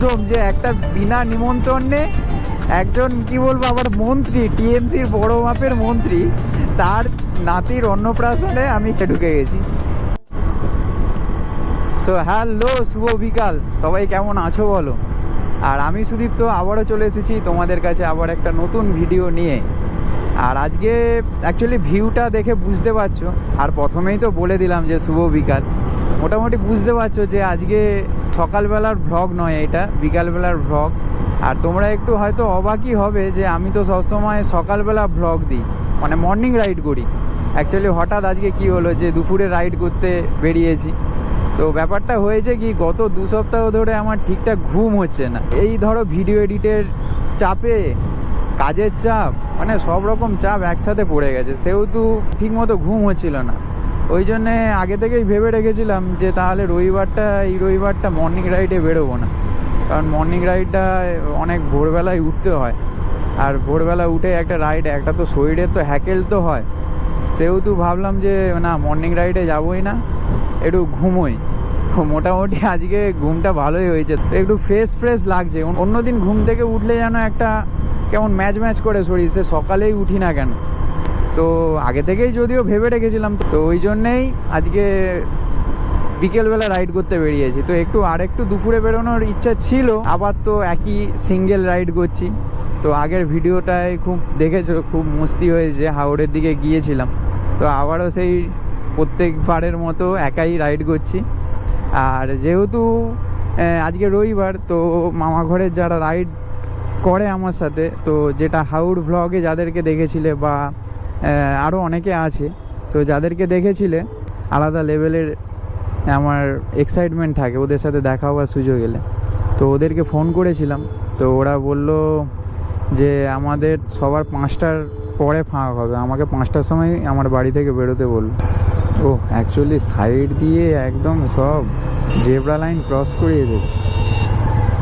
প্রথম যে একটা বিনা নিমন্ত্রণে একজন, কি বলব আবার মন্ত্রী, টিএমসির বড় মাপের মন্ত্রী, তার নাতির অন্নপ্রাশনে আমি ঢুকে গেছি। সো হ্যালো শুভ বিকাল। সবাই কেমন আছো বলো? আর আমি সুদীপ্ত আবারও চলে এসেছি তোমাদের কাছে আবার একটা নতুন ভিডিও নিয়ে। আর আজকে অ্যাকচুয়ালি ভিউটা দেখে বুঝতে পারছ। আর প্রথমেই তো বলে দিলাম যে শুভ বিকাল। মোটামুটি বুঝতে পারছ যে আজকে সকালবেলার ভ্লগ নয় এটা, বিকালবেলার ভ্লগ আর তোমরা একটু হয়তো অবাকই হবে যে আমি তো সবসময় সকালবেলা ভ্লগ দিই মানে মর্নিং রাইড করি। অ্যাকচুয়ালি হঠাৎ আজকে কি হলো যে দুপুরে রাইড করতে বেরিয়েছি। তো ব্যাপারটা হয়েছে কি, গত দু সপ্তাহ ধরে আমার ঠিকঠাক ঘুম হচ্ছে না। এই ধরো ভিডিও এডিটের চাপে, কাজের চাপ মানে সব রকম চাপ একসাথে পড়ে গেছে। সেহেতু ঠিকমতো ঘুম হচ্ছিল না। ওই জন্যে আগে থেকেই ভেবে রেখেছিলাম যে তাহলে রবিবারটা, এই রবিবারটা মর্নিং রাইডে বেরোবো না। কারণ মর্নিং রাইডটা অনেক ভোরবেলায় উঠতে হয়। আর ভোরবেলা উঠে একটা রাইড একটা তো শরীরের তো হ্যাকেল তো হয়। সেহেতু ভাবলাম যে, না মর্নিং রাইডে যাবোই না, একটু ঘুমোই। মোটামুটি আজকে ঘুমটা ভালোই হয়েছে। একটু ফ্রেশ ফ্রেশ লাগছে। অন্য- অন্যদিন ঘুম থেকে উঠলে যেন একটা কেমন ম্যাচ ম্যাচ করে শরীর, সে সকালেই উঠি না কেন। তো আগে থেকেই যদিও ভেবে রেখেছিলাম তো ওই জন্যেই আজকে বিকেলবেলা রাইড করতে বেরিয়েছি। তো একটু আর একটু দুপুরে বেরোনোর ইচ্ছা ছিল, আবার তো একই সিঙ্গেল রাইড করছি। তো আগের ভিডিওটায় খুব দেখেছ, খুব মস্তি হয়েছে হাওড়ের দিকে গিয়েছিলাম। তো আবারও সেই প্রত্যেকবারের মতো একাই রাইড করছি। আর যেহেতু আজকে রবিবার, তো মামা ঘরের যারা রাইড করে আমার সাথে, তো যেটা হাউড় ভ্লগে যাদেরকে দেখেছিলে বা আরও অনেকে আছে। তো যাদেরকে দেখেছিলে, আলাদা লেভেলের আমার এক্সাইটমেন্ট থাকে, ওদের সাথে দেখা হওয়ার সুযোগ এলে। তো ওদেরকে ফোন করেছিলাম, তো ওরা বলল যে আমাদের সবার পাঁচটার পরে ফাঁক হবে, আমাকে পাঁচটার সময় আমার বাড়ি থেকে বেরোতে বলল। ও অ্যাকচুয়ালি সাইড দিয়ে একদম সব জেব্রা লাইন ক্রস করিয়ে দেবে।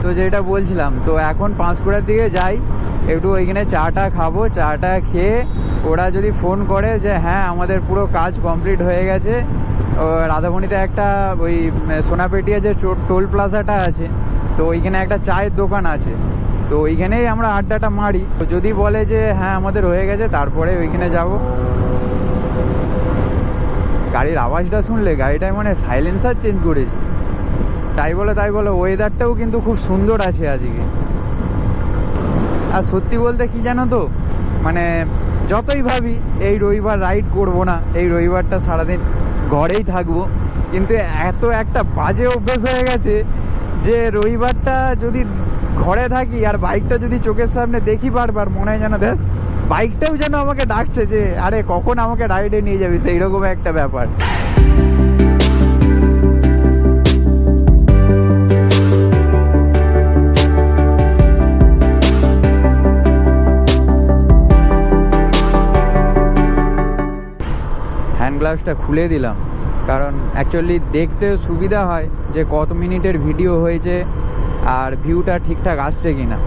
তো যেটা বলছিলাম, তো এখন পাঁশকুড়ার দিকে যাই, একটু ওইখানে চাটা খাব, চাটা খেয়ে ওরা যদি ফোন করে যে হ্যাঁ আমাদের পুরো কাজ কমপ্লিট হয়ে গেছে। রাধামণিতে একটা ওই সোনাপেটিয়া যে টোল প্লাজাটা আছে, তো ওইখানে একটা চায়ের দোকান আছে। তো ওইখানেই আমরা আড্ডাটা মারি। তো যদি বলে যে হ্যাঁ আমাদের হয়ে গেছে, তারপরে ওইখানে যাব। গাড়ির আওয়াজটা শুনলে গাড়িটায় মানে সাইলেন্সার চেঞ্জ করেছে। তাই বলে তাই বলে ওয়েদারটাও কিন্তু খুব সুন্দর আছে আজকে। আর সত্যি বলতে কি জানো তো? মানে যতই ভাবি, এই রবিবার রাইড করব না, এই রবিবারটা সারাদিন ঘরেই থাকব, কিন্তু এত একটা বাজে অভ্যেস হয়ে গেছে যে রবিবারটা যদি ঘরে থাকি আর বাইকটা যদি চোখের সামনে দেখি বারবার, মনে হয় যেন দেখ বাইকটাও যেন আমাকে ডাকছে যে, আরে কখন আমাকে রাইডে নিয়ে যাবি? সেই রকম একটা ব্যাপার। হ্যান্ড গ্লাভসটা খুলে দিলাম। কারণ অ্যাকচুয়ালি দেখতে সুবিধা হয় যে কত মিনিটের ভিডিও হয়েছে আর ভিউটা ঠিকঠাক আসছে কি না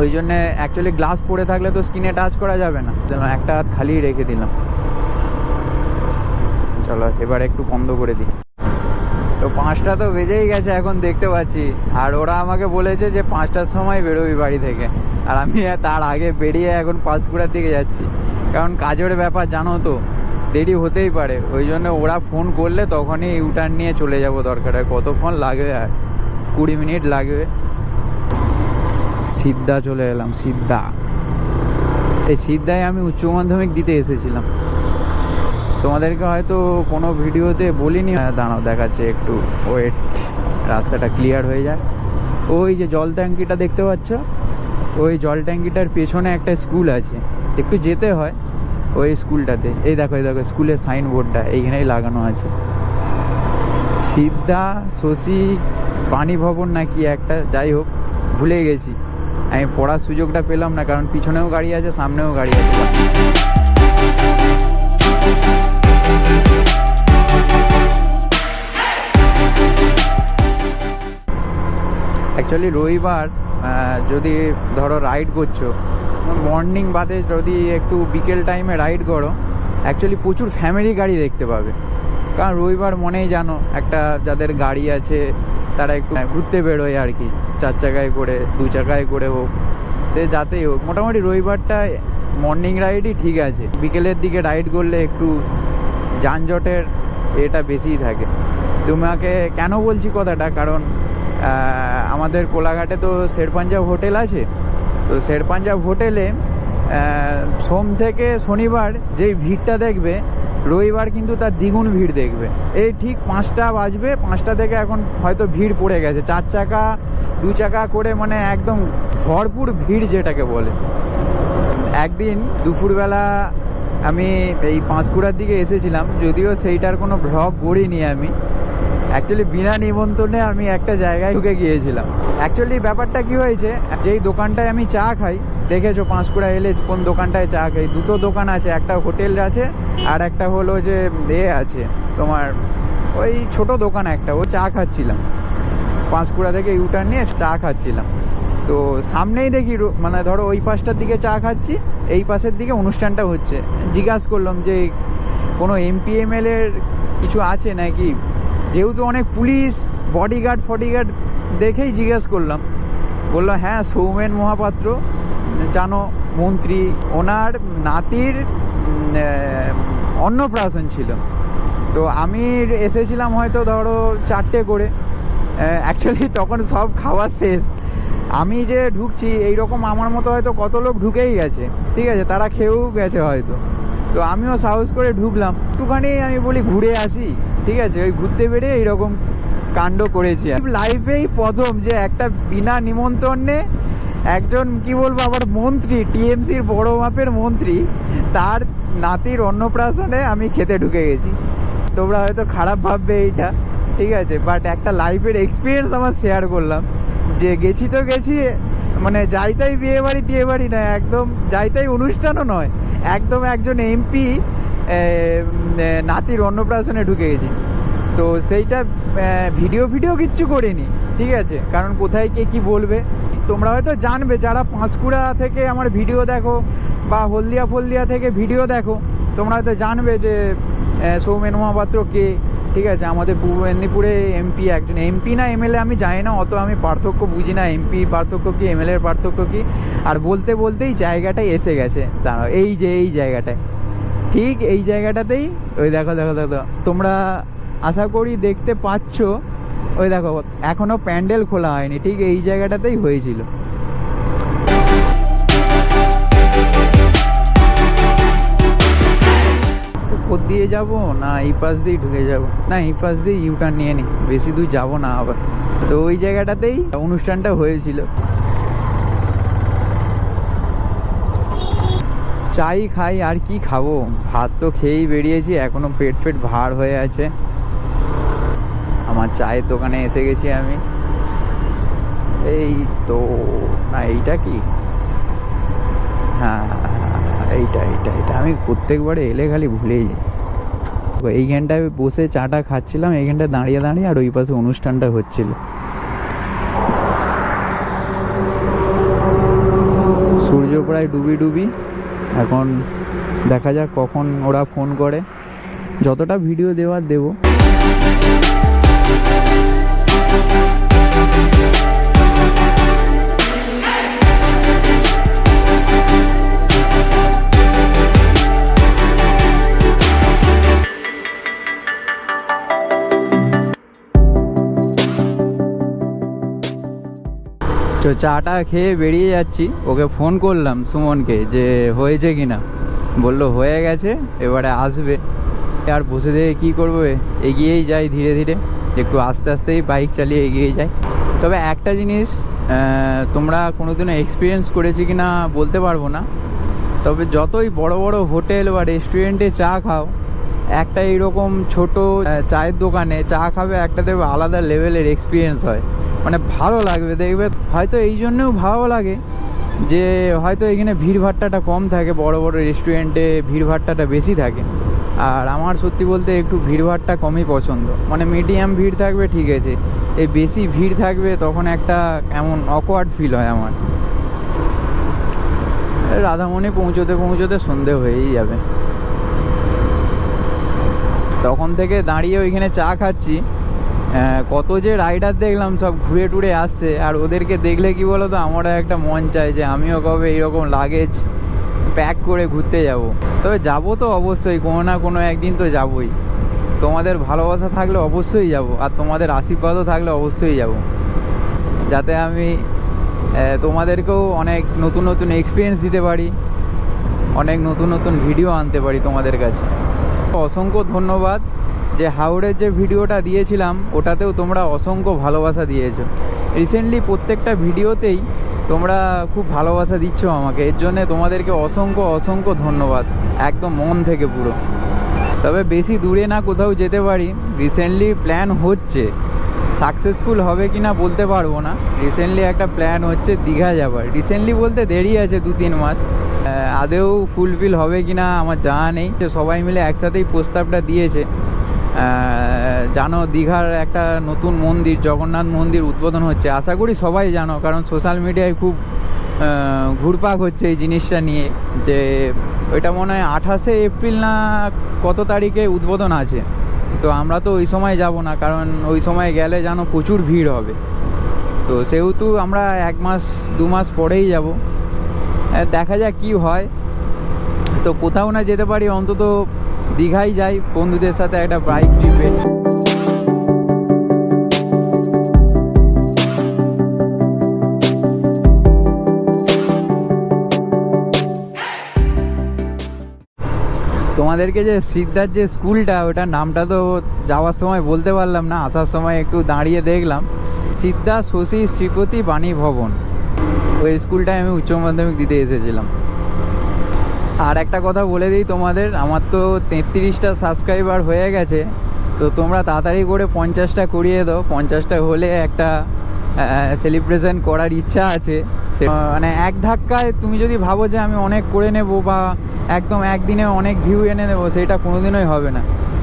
ওই জন্যে অ্যাকচুয়ালি গ্লাস পরে থাকলে তো স্ক্রিনে টাচ করা যাবে না। একটা হাত খালি রেখে দিলাম। চলো, এবার একটু বন্ধ করে দিই। তো পাঁচটা তো বেজেই গেছে এখন দেখতে পাচ্ছি। আর ওরা আমাকে বলেছে যে পাঁচটার সময় বেরোবি বাড়ি থেকে। আর আমি তার আগে বেরিয়ে এখন পাঁচকুড়ার দিকে যাচ্ছি। কারণ কাজের ব্যাপার জানো তো দেরি হতেই পারে। ওই জন্য ওরা ফোন করলে তখনই ইউটার্ন নিয়ে চলে যাব দরকার। হয় কতক্ষণ লাগবে? আর কুড়ি মিনিট লাগবে। সিদ্ধা চলে এলাম সিদ্ধা এই সিদ্ধায় আমি উচ্চ মাধ্যমিক দিতে এসেছিলাম। তোমাদেরকে হয়তো কোনো ভিডিওতে বলিনি। হ্যাঁ, দাঁড়াও দেখাচ্ছে একটু। ওয়েট রাস্তাটা ক্লিয়ার হয়ে যায়। ওই যে জল ট্যাঙ্কিটা দেখতে পাচ্ছ? ওই জল ট্যাঙ্কিটার পেছনে একটা স্কুল আছে। একটু যেতে হয়। ওই স্কুলটাতে। এই দেখো এই দেখো, স্কুলের সাইনবোর্ডটা, এইখানেই লাগানো আছে। সিদ্ধা শশী পানি ভবন নাকি একটা, যাই হোক, ভুলে গেছি। আমি পড়ার সুযোগটা পেলাম না, কারণ পিছনেও গাড়ি আছে, সামনেও গাড়ি আছে। অ্যাকচুয়ালি রবিবার যদি ধরো রাইড করছ মর্নিং বাদে যদি একটু বিকেল টাইমে রাইড করো অ্যাকচুয়ালি প্রচুর ফ্যামিলি গাড়ি দেখতে পাবে। কারণ রবিবার মনেই জানো, একটা যাদের গাড়ি আছে, তারা একটু ঘুরতে বেরোয় আর কি। চার চাকায় করে, দু চাকায় করে হোক, সে যাতেই হোক। মোটামুটি রবিবারটা মর্নিং রাইডই ঠিক আছে। বিকেলের দিকে রাইড করলে একটু যানজটের এটা বেশিই থাকে। তোমাকে কেন বলছি কথাটা? কারণ আমাদের কোলাঘাটে তো শের পাঞ্জাব হোটেল আছে। তো শের পাঞ্জাব হোটেলে সোম থেকে শনিবার যেই ভিড়টা দেখবে, রবিবার কিন্তু তার দ্বিগুণ ভিড় দেখবে। এই ঠিক পাঁচটা বাজবে, পাঁচটা থেকে এখন হয়তো ভিড় পড়ে গেছে। চার চাকা, দু চাকা করে মানে একদম ভরপুর ভিড় যেটাকে বলে। একদিন দুপুরবেলা আমি এই পাঁশকুড়ার দিকে এসেছিলাম, যদিও সেইটার কোনো ভ্লগ করিনি আমি। অ্যাকচুয়ালি বিনা নিমন্ত্রণে আমি একটা জায়গায় ঢুকে গিয়েছিলাম। অ্যাকচুয়ালি ব্যাপারটা কি হয়েছে, যেই দোকানটায় আমি চা খাই, দেখেছ পাঁশকুড়া এলে কোন দোকানটায় চা খাই? দুটো দোকান আছে, একটা হোটেল আছে, আর একটা হলো যে এ আছে, তোমার ওই ছোট দোকান একটা, ও চা খাচ্ছিলাম। পাঁশকুড়া থেকে ইউটার নিয়ে চা খাচ্ছিলাম। তো সামনেই দেখি মানে ধরো ওই পাশটার দিকে চা খাচ্ছি, এই পাশের দিকে অনুষ্ঠানটা হচ্ছে। জিজ্ঞাসা করলাম যে কোনো এমপি এর কিছু আছে নাকি? যেহেতু অনেক পুলিশ বডিগার্ড ফডিগার্ড দেখেই জিজ্ঞেস করলাম। বলল হ্যাঁ সৌমেন মহাপাত্র, জানো, মন্ত্রী, ওনার নাতির অন্নপ্রাশন ছিল। তো আমি এসেছিলাম হয়তো ধরো চারটে করে। অ্যাকচুয়ালি তখন সব খাওয়া শেষ। আমি যে ঢুকছি, এইরকম আমার মতো হয়তো কত লোক ঢুকেই গেছে। ঠিক আছে, তারা খেয়েও গেছে হয়তো। তো আমিও সাহস করে ঢুকলাম। একটুখানি আমি বলি, ঘুরে আসি। ঠিক আছে, ওই ঘুরতে বেরিয়ে এইরকম কাণ্ড করেছি লাইফেই প্রথম যে একটা বিনা নিমন্ত্রণে একজন, কি বলব আবার মন্ত্রী, টিএমসির বড় মাপের মন্ত্রী, তার নাতির অন্নপ্রাশনে আমি খেতে ঢুকে গেছি। তোমরা হয়তো খারাপ ভাববে এইটা, ঠিক আছে বাট একটা লাইফের এক্সপিরিয়েন্স আমার শেয়ার করলাম। যে গেছি তো গেছি মানে যাইতাই বিয়ে বাড়ি টিয়ে বাড়ি নয়, একদম যাইতাই অনুষ্ঠানও নয়, একদম একজন এমপি নাতির অন্নপ্রাশনে ঢুকে গেছি। তো সেইটা ভিডিও ভিডিও কিচ্ছু করিনি, ঠিক আছে? কারণ কোথায় কে কি বলবে? তোমরা হয়তো জানবে, যারা পাঁশকুড়া থেকে আমার ভিডিও দেখো বা হলদিয়া ফলদিয়া থেকে ভিডিও দেখো, তোমরা হয়তো জানবে যে সৌমেন মহাপাত্র কে, ঠিক আছে? আমাদের পূর্ব মেদিনীপুরে এমপি একজন, এমপি না এমএলএ আমি জানি না, অত আমি পার্থক্য বুঝি না, এমপি পার্থক্য কি এমএলএর পার্থক্য কি? আর বলতে বলতেই জায়গাটাই এসে গেছে। দাঁড়াও, এই যে, এই জায়গাটায়। ঠিক এই জায়গাটাতেই, ওই দেখো দেখো দেখো তোমরা আশা করি দেখতে পাচ্ছ, ওই দেখো, এখনও প্যান্ডেল খোলা হয়নি, ঠিক এই জায়গাটাতেই হয়েছিল। দিয়ে যাব না এই পাশ দিয়ে ঢুকে যাব? না, এই পাশ দিয়ে ইউটার্ন নিয়ে নিই বেশি দূর যাব না আবার। তো ওই জায়গাটাতেই অনুষ্ঠানটা হয়েছিল। চাই খাই, আর কি খাব? ভাত তো খেয়েই বেরিয়েছি, এখনও পেট ফেট ভার হয়ে আছে। আমার চায়ের দোকানে এসে গেছি আমি। এই তো, না, এইটা কি? হ্যাঁ এইটা এইটা এটা আমি প্রত্যেকবারে এলে খালি ভুলেই যাই। এইখানটায় বসে চাটা খাচ্ছিলাম, এইখানটায় দাঁড়িয়ে দাঁড়িয়ে আর ওই পাশে অনুষ্ঠানটা হচ্ছিল। সূর্য প্রায় ডুবি ডুবি এখন দেখা যাক কখন ওরা ফোন করে। যতটা ভিডিও দেওয়ার দেবো। তো চাটা খেয়ে বেরিয়ে যাচ্ছি। ওকে ফোন করলাম সুমনকে যে হয়েছে কি না বলল, হয়ে গেছে, এবারে আসবে। আর বসে থেকে কী করব? এগিয়েই যাই ধীরে ধীরে। একটু আস্তে আস্তেই বাইক চালিয়ে এগিয়ে যাই তবে একটা জিনিস তোমরা কোনোদিনও এক্সপিরিয়েন্স করেছি কি না বলতে পারব না। তবে যতই বড় বড় হোটেল বা রেস্টুরেন্টে চা খাও, একটা এইরকম ছোট চায়ের দোকানে চা খাবে একটা দেখবে আলাদা লেভেলের এক্সপিরিয়েন্স হয়। মানে ভালো লাগবে, দেখবে হয়তো এই জন্যও ভালো লাগে যে হয়তো এখানে ভিড়ভাট্টাটা কম থাকে, বড় বড় রেস্টুরেন্টে ভিড়ভাট্টাটা বেশি থাকে। আর আমার সত্যি বলতে একটু ভিড়ভাট্টা কমই পছন্দ। মানে মিডিয়াম ভিড় থাকবে, ঠিক আছে। এই বেশি ভিড় থাকবে, তখন একটা এমন অকওয়ার্ড ফিল হয় আমার। রাধামণি পৌঁছোতে পৌঁছোতে সন্ধে হয়েই যাবে। তখন থেকে দাঁড়িয়ে ওইখানে চা খাচ্ছি। কত যে রাইডার দেখলাম সব ঘুরে টুরে আসছে। আর ওদেরকে দেখলে কি বলো তো আমারও একটা মন চায় যে আমিও কবে এইরকম লাগেজ প্যাক করে ঘুরতে যাব। তবে যাব তো অবশ্যই, কোনো না কোনো একদিন তো যাবই। তোমাদের ভালোবাসা থাকলে অবশ্যই যাব, আর তোমাদের আশীর্বাদও থাকলে অবশ্যই যাব। যাতে আমি তোমাদেরকেও অনেক নতুন নতুন এক্সপিরিয়েন্স দিতে পারি, অনেক নতুন নতুন ভিডিও আনতে পারি তোমাদের কাছে। অসংখ্য ধন্যবাদ। যে হাওড়ের যে ভিডিওটা দিয়েছিলাম, ওটাতেও তোমরা অসংখ্য ভালোবাসা দিয়েছ। রিসেন্টলি প্রত্যেকটা ভিডিওতেই তোমরা খুব ভালোবাসা দিচ্ছ আমাকে। এর জন্যে তোমাদেরকে অসংখ্য অসংখ্য ধন্যবাদ। একদম মন থেকে পুরো। তবে বেশি দূরে না কোথাও যেতে পারি। রিসেন্টলি প্ল্যান হচ্ছে। সাকসেসফুল হবে কি না বলতে পারব না। রিসেন্টলি একটা প্ল্যান হচ্ছে দীঘা যাবার। রিসেন্টলি বলতে দেরি আছে দু তিন মাস আদেও ফুলফিল হবে কি না আমার জানা নেই। সবাই মিলে একসাথেই প্রস্তাবটা দিয়েছে। জানো, দীঘার একটা নতুন মন্দির, জগন্নাথ মন্দির উদ্বোধন হচ্ছে। আশা করি সবাই জানো, কারণ সোশ্যাল মিডিয়ায় খুব ঘুরপাক হচ্ছে এই জিনিসটা নিয়ে, যে ওইটা মনে হয় আঠাশে এপ্রিল না কত তারিখে উদ্বোধন আছে। তো আমরা তো ওই সময় যাব না, কারণ ওই সময় গেলে জানো প্রচুর ভিড় হবে। তো সেহেতু আমরা এক মাস, দু মাস পরেই যাব। দেখা যাক কি হয়। তো কোথাও না যেতে পারি, অন্তত দীঘাই যাই, বন্ধুদের সাথে একটা বাইক ট্রিপে তোমাদেরকে যে সিদ্ধার যে স্কুলটা, ওটার নামটা তো যাওয়ার সময় বলতে পারলাম না, আসার সময় একটু দাঁড়িয়ে দেখলাম। সিদ্ধা শশী শ্রীপতি বাণী ভবন। ওই স্কুলটায় আমি উচ্চ মাধ্যমিক দিতে এসেছিলাম। আর একটা কথা বলে দিই তোমাদের, আমার তো তেত্রিশটা সাবস্ক্রাইবার হয়ে গেছে, তো তোমরা তাড়াতাড়ি করে পঞ্চাশটা করিয়ে দাও, পঞ্চাশটা হলে একটা সেলিব্রেশন করার ইচ্ছা আছে। মানে এক ধাক্কায় তুমি যদি ভাবো যে আমি অনেক করে নেব বা একদম একদিনে অনেক ভিউ এনে নেব সেটা কোনোদিনই হবে না।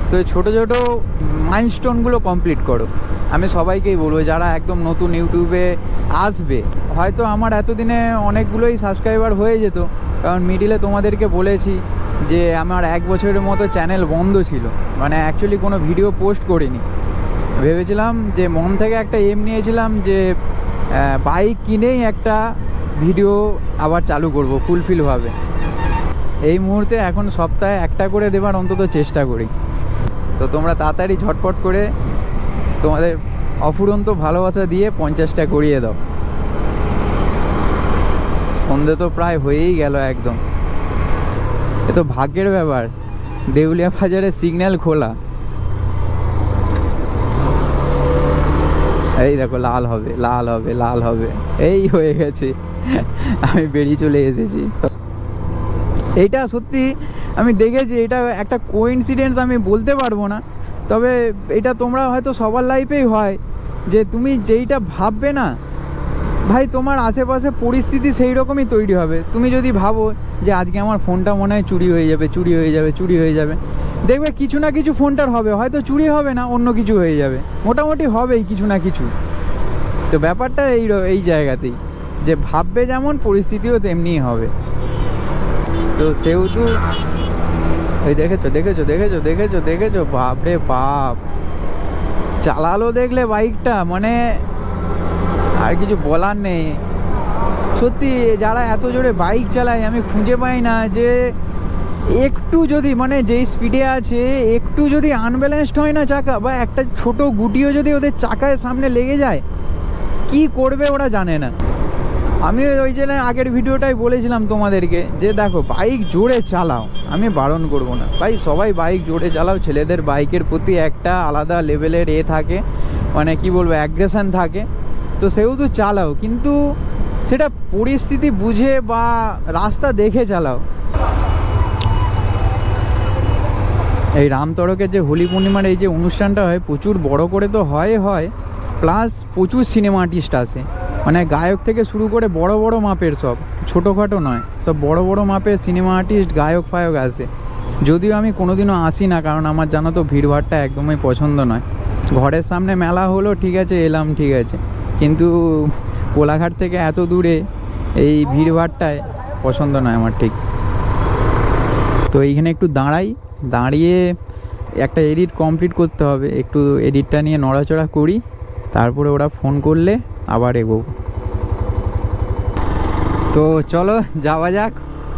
তো ছোটো ছোটো মাইলস্টোনগুলো কমপ্লিট করো। আমি সবাইকেই বলব, যারা একদম নতুন ইউটিউবে আসবে, হয়তো আমার এতদিনে অনেকগুলোই সাবস্ক্রাইবার হয়ে যেত কারণ মিডিলে তোমাদেরকে বলেছি যে আমার এক বছরের মতো চ্যানেল বন্ধ ছিল। মানে অ্যাকচুয়ালি কোনো ভিডিও পোস্ট করিনি। ভেবেছিলাম যে মন থেকে একটা এম নিয়েছিলাম যে বাইক কিনেই একটা ভিডিও আবার চালু করব ফুলফিলভাবে এই মুহূর্তে এখন সপ্তাহে একটা করে দেবার অন্তত চেষ্টা করি। তো তোমরা তাড়াতাড়ি ঝটপট করে তোমাদের অফুরন্ত ভালোবাসা দিয়ে পঞ্চাশটা করিয়ে দাও। সন্ধে তো প্রায় হয়েই গেল একদম। এ তো ভাগ্যের ব্যাপার। দেউলিয়া বাজারে সিগন্যাল খোলা। এই দেখো, লাল হবে লাল হবে লাল হবে। এই হয়ে গেছে। আমি বেরিয়ে চলে এসেছি। এইটা সত্যি আমি দেখেছি, এটা একটা কোইন্সিডেন্স আমি বলতে পারব না। তবে এটা তোমরা হয়তো সবার লাইফেই হয় যে তুমি যেইটা ভাববে না ভাই, তোমার আশেপাশে পরিস্থিতি সেই রকমই তৈরি হবে। তুমি যদি ভাবো যে আজকে আমার ফোনটা মনে হয় চুরি হয়ে যাবে, চুরি হয়ে যাবে, চুরি হয়ে যাবে, দেখবে কিছু না কিছু ফোনটার হবে। হয়তো চুরি হবে না, অন্য কিছু হয়ে যাবে। মোটামুটি হবেই কিছু না কিছু। তো ব্যাপারটা এই এই জায়গাতেই। যে ভাববে যেমন, পরিস্থিতিও তেমনিই হবে। তো সেহেতু এই দেখেছ দেখেছ দেখেছ দেখেছ দেখেছ? বাপরে বাপ। চালালো দেখলে বাইকটা মানে আর কিছু বলার নেই। সত্যি, যারা এত জোরে বাইক চালায়, আমি খুঁজে পাই না যে একটু যদি মানে যেই স্পিডে আছে, একটু যদি আনব্যালেন্সড হয় না চাকা, বা একটা ছোট গুটিও যদি ওদের চাকায় সামনে লেগে যায়, কি করবে ওরা জানে না। আমি ওই জন্য আগের ভিডিওটাই বলেছিলাম তোমাদেরকে, যে দেখো বাইক জোরে চালাও, আমি বারণ করব না। ভাই, সবাই বাইক জোরে চালাও, ছেলেদের বাইকের প্রতি একটা আলাদা লেভেলের এ থাকে মানে কি বলব অ্যাগ্রেশন থাকে। তো সেহেতু চালাও, কিন্তু সেটা পরিস্থিতি বুঝে বা রাস্তা দেখে চালাও। এই রামতড়কের যে হোলি পূর্ণিমার এই যে অনুষ্ঠানটা হয়, প্রচুর বড় করে তো হয় হয় প্লাস প্রচুর সিনেমা আর্টিস্ট আসে। মানে গায়ক থেকে শুরু করে বড় বড় মাপের সব, ছোটোখাটো নয়, সব বড় বড় মাপের সিনেমা আর্টিস্ট গায়ক, ফায়ক আসে। যদিও আমি কোনোদিনও আসি না, কারণ আমার জানা তো ভিড়ভাড়টা একদমই পছন্দ নয়। ঘরের সামনে মেলা হলো, ঠিক আছে, এলাম, ঠিক আছে। কিন্তু কোলাঘাট থেকে এত দূরে এই ভিড়ভাড়টায় পছন্দ নয় আমার ঠিক। তো এইখানে একটু দাঁড়াই, দাঁড়িয়ে একটা এডিট কমপ্লিট করতে হবে। একটু এডিটটা নিয়ে নড়াচড়া করি, তারপরে ওরা ফোন করলে আবার এগোবো। তো চলো, যাওয়া যাক।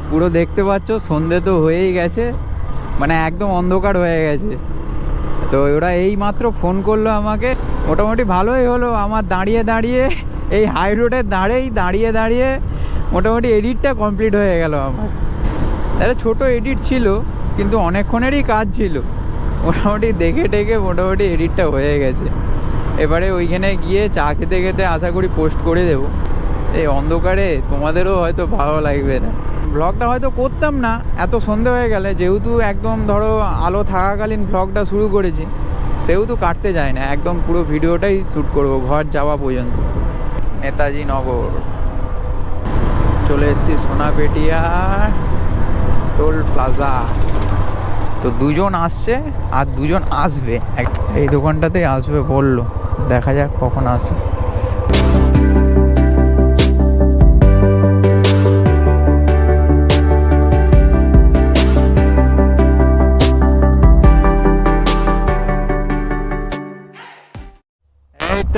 পুরো দেখতে পাচ্ছ, সন্ধে তো হয়েই গেছে। মানে একদম অন্ধকার হয়ে গেছে। তো ওরা এই মাত্র ফোন করল আমাকে। মোটামুটি ভালোই হলো। আমার দাঁড়িয়ে দাঁড়িয়ে, এই হাই রোডের দাঁড়েই দাঁড়িয়ে দাঁড়িয়ে মোটামুটি এডিটটা কমপ্লিট হয়ে গেল আমার। তাহলে ছোটো এডিট ছিল, কিন্তু অনেকক্ষণেরই কাজ ছিল। মোটামুটি দেখে টেকে মোটামুটি এডিটটা হয়ে গেছে। এবারে ওইখানে গিয়ে চা খেতে খেতে আশা করি পোস্ট করে দেবো। এই অন্ধকারে তোমাদেরও হয়তো ভালো লাগবে না। ব্লগটা হয়তো করতাম না, এত সন্ধে হয়ে গেলে। যেহেতু একদম ধরো আলো থাকাকালীন ব্লগটা শুরু করেছি সেহেতু কাটতে যায় না, একদম পুরো ভিডিওটাই শ্যুট করব, ঘর যাওয়া পর্যন্ত। নেতাজি নগর। চলে এসেছি সোনাপেটিয়া টোল প্লাজা। তো দুজন আসছে আর দুজন আসবে। এই দোকানটাতেই আসবে বলল, দেখা যাক কখন আসে।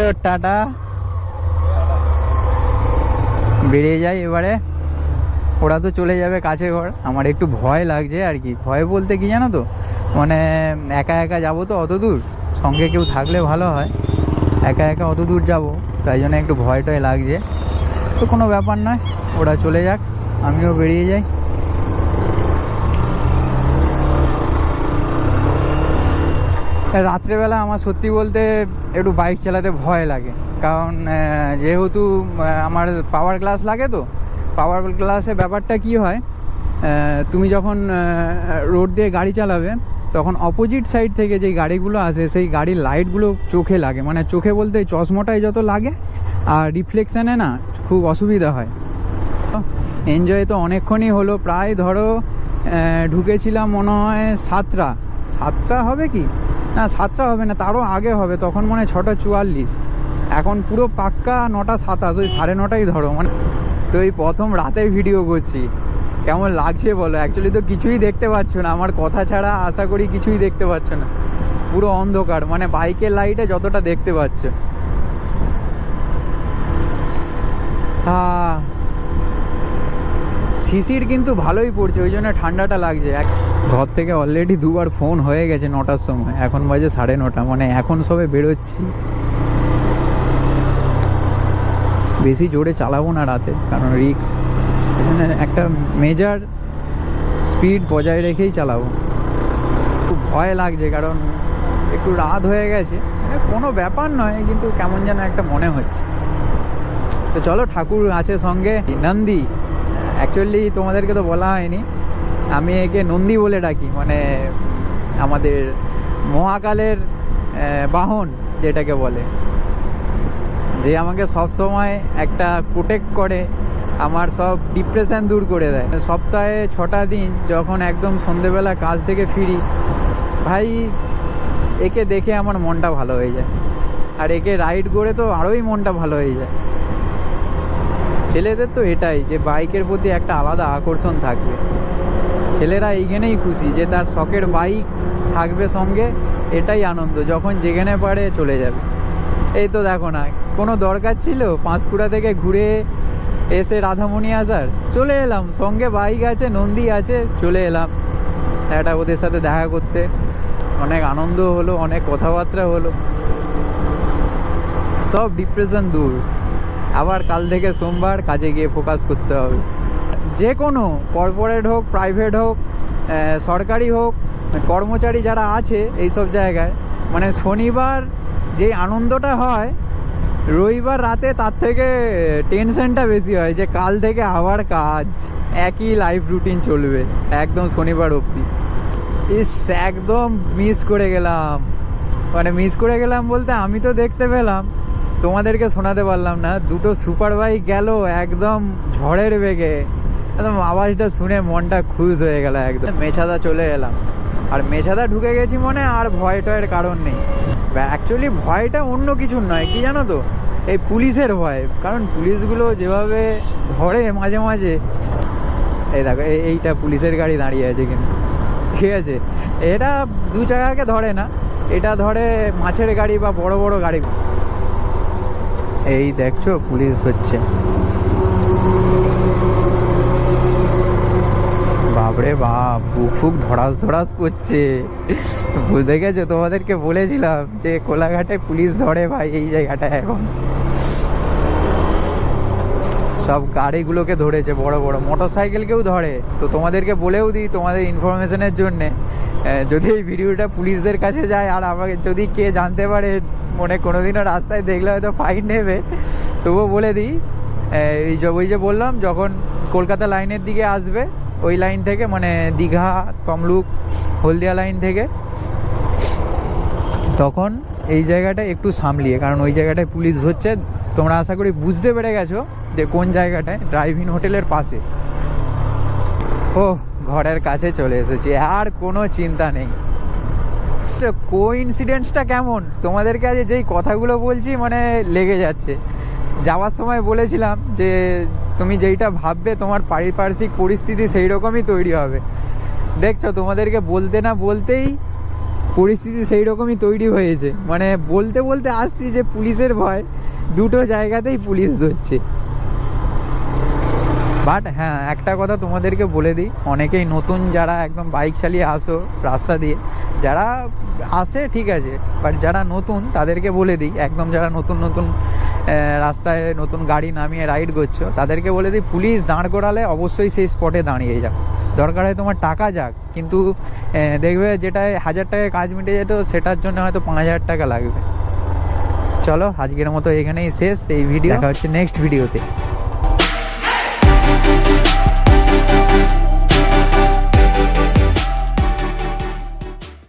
তো টাটা। বেরিয়ে যাই এবারে। ওরা তো চলে যাবে কাছে ঘর। আমার একটু ভয় লাগছে আর কি। ভয় বলতে কি জানো তো? মানে একা একা যাব তো অত দূর। সঙ্গে কেউ থাকলে ভালো হয়। একা একা অত দূর যাব। তাই জন্য একটু ভয় টয় লাগছে। তো কোনো ব্যাপার নয়। ওরা চলে যাক। আমিও বেরিয়ে যাই। রাত্রেবেলা আমার সত্যি বলতে একটু বাইক চালাতে ভয় লাগে। কারণ যেহেতু আমার পাওয়ার গ্লাস লাগে তো পাওয়ার গ্লাসে ব্যাপারটা কি হয় তুমি যখন রোড দিয়ে গাড়ি চালাবে, তখন অপোজিট সাইড থেকে যে গাড়িগুলো আসে, সেই গাড়ির লাইটগুলো চোখে লাগে। মানে চোখে বলতে চশমাটাই যত লাগে, আর রিফ্লেকশানে না খুব অসুবিধা হয়। এনজয় তো অনেকক্ষণই হলো। প্রায় ধরো ঢুকেছিলাম মনে হয় সাতটা। সাতটা হবে কি? না, সাতটা হবে না, তারও আগে হবে, তখন মনে হয় ছটা চুয়াল্লিশ। এখন পুরো পাক্কা নটা সাতাশ, ওই সাড়ে নটাই ধরো মানে তো এই প্রথম রাতে ভিডিও করছি। কেমন লাগছে বলো? অ্যাকচুয়ালি তো কিছুই দেখতে পাচ্ছ না, আমার কথা ছাড়া আশা করি কিছুই দেখতে পাচ্ছ না। পুরো অন্ধকার মানে বাইকের লাইটে যতটা দেখতে পাচ্ছ। হ্যাঁ শিশির কিন্তু ভালোই পড়ছে, ওই জন্য ঠান্ডাটা লাগছে। ঘর থেকে অলরেডি দুবার ফোন হয়ে গেছে নটার সময়। এখন বাজে সাড়ে নটা মানে এখন সবে বেরোচ্ছি। বেশি জোরে চালাবো না রাতে, কারণ রিক্স একটা মেজার স্পিড বজায় রেখেই চালাবো। খুব ভয় লাগছে, কারণ একটু রাত হয়ে গেছে। কোনো ব্যাপার নয়, কিন্তু কেমন যেন একটা মনে হচ্ছে। তো চলো, ঠাকুর আছে সঙ্গে। নন্দী অ্যাকচুয়ালি তোমাদেরকে তো বলা হয়নি। আমি একে নন্দী বলে ডাকি মানে আমাদের মহাকালের বাহন যেটাকে বলে। যে আমাকে সব সময় একটা প্রোটেক্ট করে, আমার সব ডিপ্রেশন দূর করে দেয়। সপ্তাহে ছটা দিন যখন একদম সন্ধেবেলা কাজ থেকে ফিরি, ভাই, একে দেখে আমার মনটা ভালো হয়ে যায়। আর একে রাইড করে তো আরোই মনটা ভালো হয়ে যায়। ছেলেদের তো এটাই যে বাইকের প্রতি একটা আলাদা আকর্ষণ থাকবে। ছেলেরা এইখানেই খুশি যে তার শখের বাইক থাকবে সঙ্গে, এটাই আনন্দ, যখন যেখানে পারে চলে যাবে। এই তো দেখো না, কোনো দরকার ছিল? পাঁশকুড়া থেকে ঘুরে এসে রাধামণি আসার? চলে এলাম, সঙ্গে বাইক আছে, নন্দী আছে, চলে এলাম। একটা ওদের সাথে দেখা করতে। অনেক আনন্দ হলো, অনেক কথাবার্তা হলো। সব ডিপ্রেশন দূর। আবার কাল থেকে সোমবার কাজে গিয়ে ফোকাস করতে হবে। যে কোনো কর্পোরেট হোক প্রাইভেট হোক সরকারি হোক, কর্মচারী যারা আছে এই সব জায়গায় মানে শনিবার যে আনন্দটা হয়, রবিবার রাতে তার থেকে টেনশনটা বেশি হয় যে কাল থেকে আবার কাজ, একই লাইফ রুটিন চলবে, একদম শনিবার অবধি। ইস, একদম মিস করে গেলাম। মানে মিস করে গেলাম বলতে আমি তো দেখতে পেলাম, তোমাদেরকে শোনাতে পারলাম না, দুটো সুপার বাইক গেল একদম ঝড়ের বেগে। একদম আওয়াজটা শুনে মনটা খুশ হয়ে গেল একদম। মেছাদা চলে এলাম। আর মেছাদা ঢুকে গেছি মনে, আর ভয় টয়ের কারণ নেই। অ্যাকচুয়ালি ভয়টা অন্য কিছুর নয়, কি জানো তো? এই পুলিশের ভয়। কারণ পুলিশগুলো যেভাবে ধরে মাঝে মাঝে, এই দেখো, এই- এইটা পুলিশের গাড়ি দাঁড়িয়ে আছে কিন্তু। ঠিক আছে? এটা দু চাকাকে ধরে না, এটা ধরে মাছের গাড়ি বা বড় বড় গাড়ি। এই দেখছ, পুলিশ ধরছে। বাপরে বাপ, বুক ফুক ধরাস ধরাস করছে। বুঝতে গেছো তোমাদেরকে বলেছিলাম যে কোলাঘাটে পুলিশ ধরে ভাই, এই জায়গাটায় এখন। সব গাড়িগুলোকে ধরেছে, বড় বড়। মোটর সাইকেলকেও ধরে। তো তোমাদেরকে বলেও দিই তোমাদের ইনফরমেশনের জন্যে যদি এই ভিডিওটা পুলিশদের কাছে যায়, আর আমাকে যদি কে জানতে পারে, মনে কোনোদিনও রাস্তায় দেখলে হয়তো ফাইন নেবে। তবুও বলে দিই এই ওই যে বললাম, যখন কলকাতা লাইনের দিকে আসবে ওই লাইন থেকে মানে দীঘা, তমলুক, হলদিয়া লাইন থেকে। তখন এই জায়গাটা একটু সামলিয়ে, কারণ ওই জায়গাটায় পুলিশ ধরছে। তোমরা আশা করি বুঝতে পেরে গেছো যে কোন জায়গাটায় ড্রাইভিং হোটেলের পাশে। ও, ঘরের কাছে চলে এসেছি, আর কোনো চিন্তা নেই। কো ইনসিডেন্টসটা কেমন? তোমাদেরকে আজ যেই কথাগুলো বলছি মানে লেগে যাচ্ছে। যাওয়ার সময় বলেছিলাম যে তুমি যেইটা ভাববে, তোমার পারিপার্শ্বিক পরিস্থিতি সেই রকমই তৈরি হবে। দেখছ, তোমাদেরকে বলতে না বলতেই পরিস্থিতি সেই রকমই তৈরি হয়েছে। মানে বলতে বলতে আসছি যে পুলিশের ভয়, দুটো জায়গাতেই পুলিশ ধরছে। বাট হ্যাঁ একটা কথা তোমাদেরকে বলে দিই, অনেকেই নতুন যারা একদম বাইক চালিয়ে আসো রাস্তা দিয়ে, যারা আসে ঠিক আছে বাট যারা নতুন তাদেরকে বলে দিই, একদম যারা নতুন নতুন রাস্তায় নতুন গাড়ি নামিয়ে রাইড করছ তাদেরকে বলে দিই পুলিশ দাঁড় করালে অবশ্যই সেই স্পটে দাঁড়িয়ে যাও। দরকার হয় তোমার টাকা যাক কিন্তু দেখবে যেটায় হাজার টাকায় কাজ মিটে যেত সেটার জন্য হয়তো পাঁচ হাজার টাকা লাগবে। চলো আজকের মতো এখানেই শেষ এই ভিডিও দেখা হচ্ছে নেক্সট ভিডিওতে